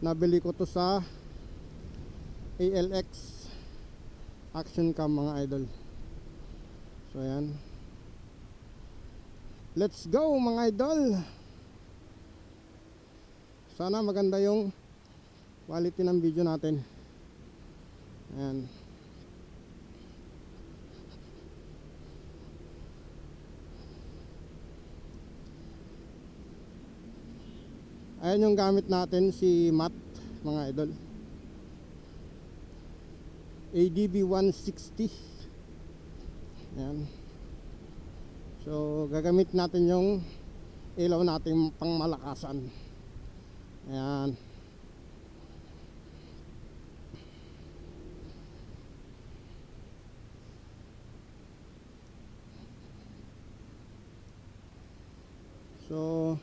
nabili ko to sa ALX action cam mga idol. So ayan. Let's go mga idol! Sana maganda yung quality ng video natin. Ayan ayan yung gamit natin si Matt mga idol. ADB 160 ayan. So gagamit natin yung ilaw natin pang malakasan ayan. So